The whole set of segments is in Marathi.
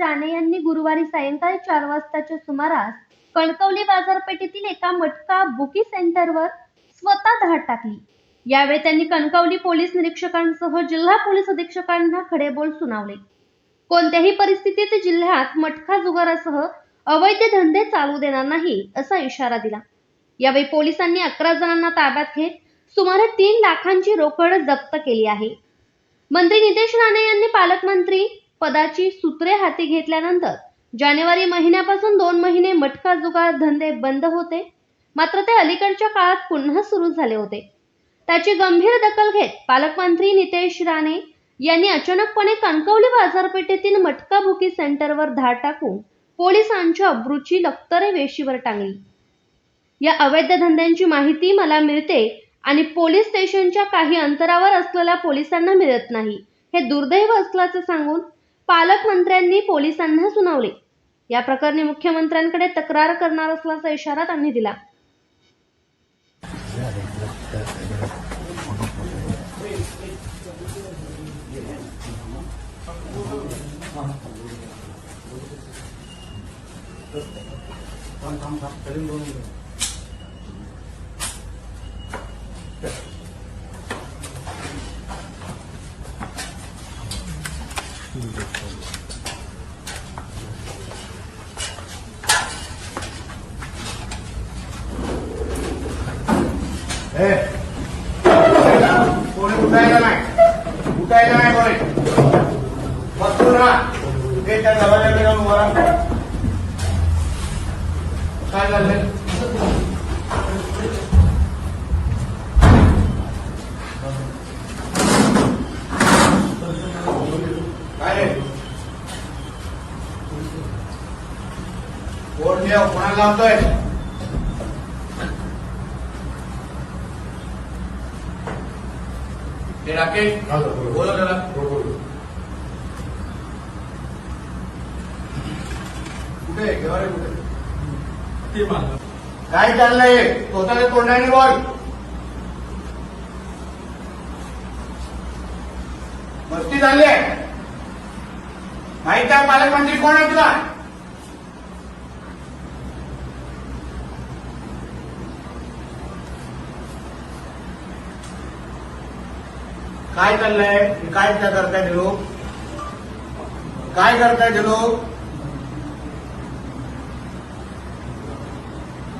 राणे यांनी गुरुवारी सायंकाळी चार वाजताच्या सुमारास कणकवली बाजारपेठेतील एका मटका बुकी सेंटरवर स्वतः धाड टाकली. यावेळी त्यांनी कणकवली पोलीस निरीक्षकांसह जिल्हा पोलीस अधीक्षकांना खडे बोल सुनावले. कोणत्याही परिस्थितीत जिल्ह्यात मटका जुगारासह अवैध धंदे चालू देणार नाही असा इशारा दिला. यावेळी पोलिसांनी अकरा जणांना ताब्यात घेत सुमारे तीन लाखांची रोकड जप्त केली आहे. मंत्री नितेश राणे यांनी पालकमंत्री पदाची सूत्रे हाती घेतल्यानंतर जानेवारी महिन्यापासून दोन महिने मटका जुगार धंदे बंद होते. मात्र ते अलीकडच्या काळात पुन्हा सुरू झाले होते. त्याची गंभीर दखल घेत पालकमंत्री नितेश राणे यांनी अचानकपणे कणकवली बाजारपेठेतील मटका बुकी सेंटरवर धाड टाकून पोलिसांच्या अब्रूची लक्तरे वेशीवर टांगली. या अवैध धंद्यांची माहिती मला मिळते आणि पोलीस स्टेशनच्या काही अंतरावर असलेल्या पोलिसांना मिळत नाही हे दुर्दैव असल्याचं सांगून पालकमंत्र्यांनी पोलिसांना सुनावले. या प्रकरणी मुख्यमंत्र्यांकडे तक्रार करणार असल्याचा इशारा त्यांनी दिला. नाही उठायला नाही कोणी बसून राहा ते त्या दरवाजाकडे जाऊन उभा राहा. काय झालं काय रे कोण देव कोणाला लावतोय ते राकेश बोलो त्याला कुठे आहे? केव्हा रे कुठे काय चाललंय स्वतःच्या तोंडाने बोल मस्ती झाली आहे माहीत आहे पालकमंत्री कोण आहे तुला काय चाललंय? काय त्या करताय ते लोक? काय करताय ते लोक?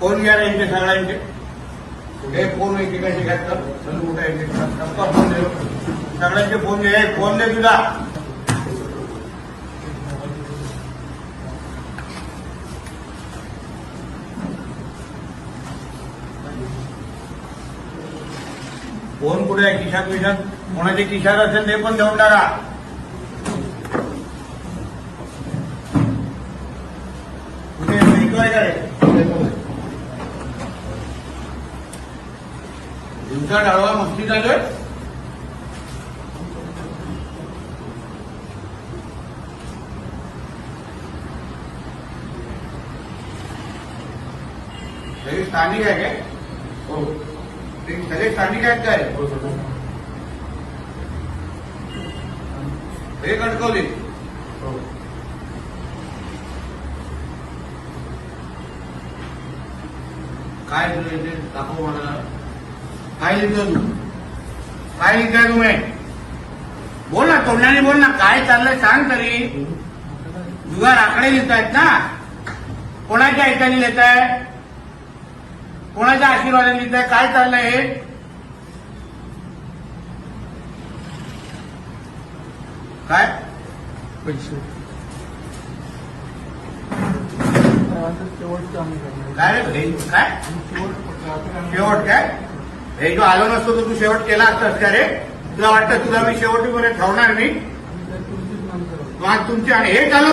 फ़ोन घ्या यांचे सगळ्यांचे. हे फ़ोन एकेकाचे घ्यायचं चल कुठे एकेका फ़ोन दे सगळ्यांचे फ़ोन घे. फ़ोन दे तुला. फ़ोन कुठे आहे? खिशात विशात कोणाचे खिशात असेल ते पण देऊन टाका. कुठे ऐकलंय काय दिवसा डाळवा मस्ती झालं स्थानिक आहे काय? हो. ते सगळे स्थानिक आहेत काय? हो, हे कणकवली काय तुझं दाखव मला. काय लिहितो तू. काय लिहिताय तुम्ही? बोल ना तोंडाने बोल ना काय चाललंय सांग तरी. जुगार आकडे लिहित आहेत ना. कोणाच्या ऐकाने लिहित आहे कोणाच्या आशीर्वादाने लिहित आहे काय चाललंय हे? काय? पैसे. काय रे हे काय? शेवट काय? हे जो आलो नसतो तर तू शेवट केला असतास का रे? तुला वाटतं तुला मी शेवटीपर्यंत ठेवणार तुमचीच नंतर मग तुमची आणि हे काय-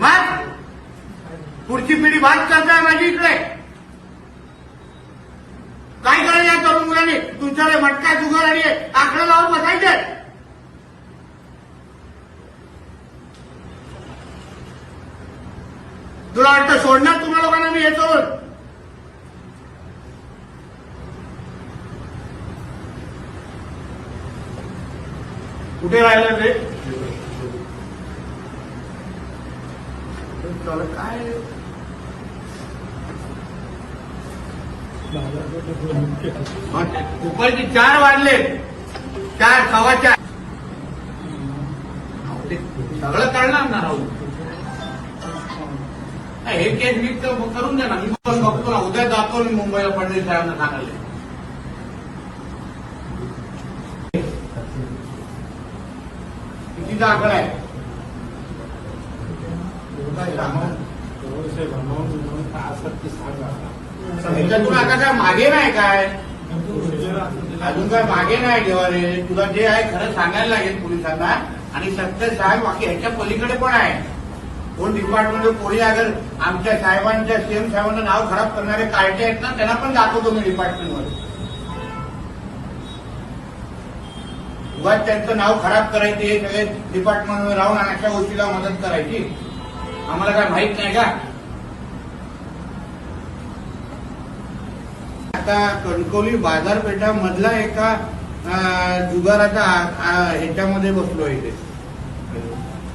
मग पुढची पिढी बात करताय माझी इकडे. काय करायचं या तरुण मुलांनी? तुमच्याकडे मटका जुगार आणि आकडे लावून बसायचे तुला वाटतं सोडणार तुम्हा लोकांना मी सोडून कुठे राहिलं झालं काय? दुपारचे चार वाजले. चार सव्वा चार. सगळं करणार ना राहू हे केस मी करून द्या ना मी पण बघतो ना उद्या जातो मी मुंबईला फडणवीस साहेबांना सांगायला. कितीचा आकडा आहे? तुला आता काय मागे नाही काय? अजून काय मागे नाही देवा तुला जे आहे खरं सांगायला लागेल पोलिसांना. आणि सत्य साहेब बाकी ह्याच्या पलीकडे पण आहे. डिपार्टमेंट कोणी अगर आमच्या साहेबांच्या सीएम साहेबांचं नाव खराब करणारे कार्टे आहेत ना त्यांना पण दाखवतो मी डिपार्टमेंटवर उगाच त्यांचं नाव खराब करायचं हे सगळे डिपार्टमेंटवर राहून आणि अशा गोष्टीला मदत करायची. आम्हाला काय माहीत नाही का? आता कणकवली बाजारपेठामधला एका जुगाराच्या ह्याच्यामध्ये बसलो इथे.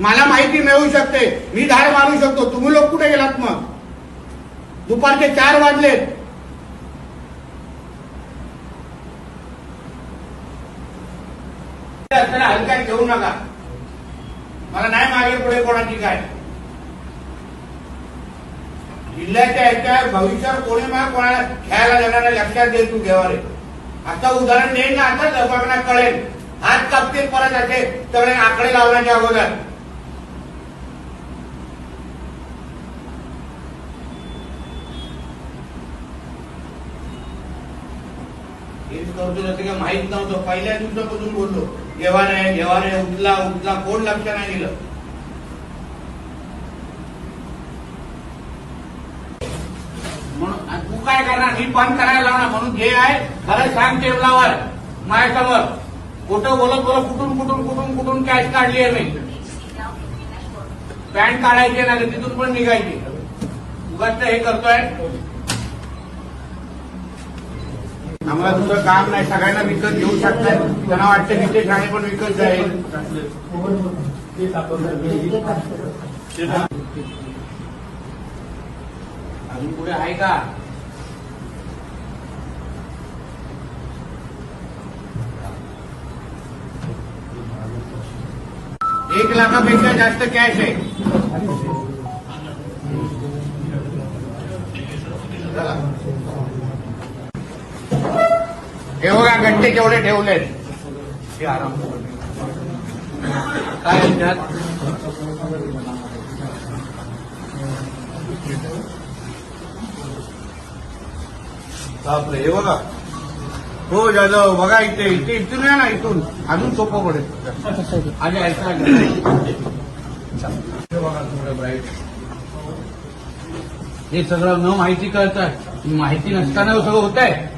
मला माहिती मिळू शकते. मी धार मारू शकतो. तुम्ही लोक कुठे गेलात मग? दुपारचे चार वाजलेत. असताना हलक्यात घेऊ नका. मला नाही मागे पुढे कोणाची काय. जिल्ह्याच्या याच्या भविष्यात कोणी मला कोणाला खेळायला देणार नाही, लक्षात दे तू घेवा रे आता उदाहरण देईन ना आता लोकांना कळेल. हात कापतील परत असे सगळे आकडे लावण्याच्या अगोदर. हेच करतो जसं काही माहीत नव्हतं. पहिल्या दिवसापासून बोललो घेवा रे घेवा रे उठला उठला कोण लक्ष नाही दिलं. म्हणून तू काय करणार? मी बंद करायला लावणार. म्हणून जे आहे खरं सांग टेबलावर माझ्यासमोर कुठं बोलत बोलत कुठून कुठून कुठून कुठून कॅश काढली आहे मी? पॅन्ट काढायची ना तिथून पण निघायची. उगाच हे करतोय. आम्हाला दुसरं काम नाही. सगळ्यांना विकत घेऊ शकतात त्यांना वाटतं तिथे ठाणे पण विकत जाईल. अजून पुढे आहे का? एक लाखापेक्षा जास्त कॅश आहे. चला. हे बघा गट्टे केवढे ठेवलेत. हे आराम. काय बापरे हे बघा. हो जाधव बघा इथे इथे इथून या ना इथून. अजून सोपं पडेल. आणि हे बघा थोडं ब्राईट हे सगळं न माहिती कळतं माहिती नसताना सगळं होत आहे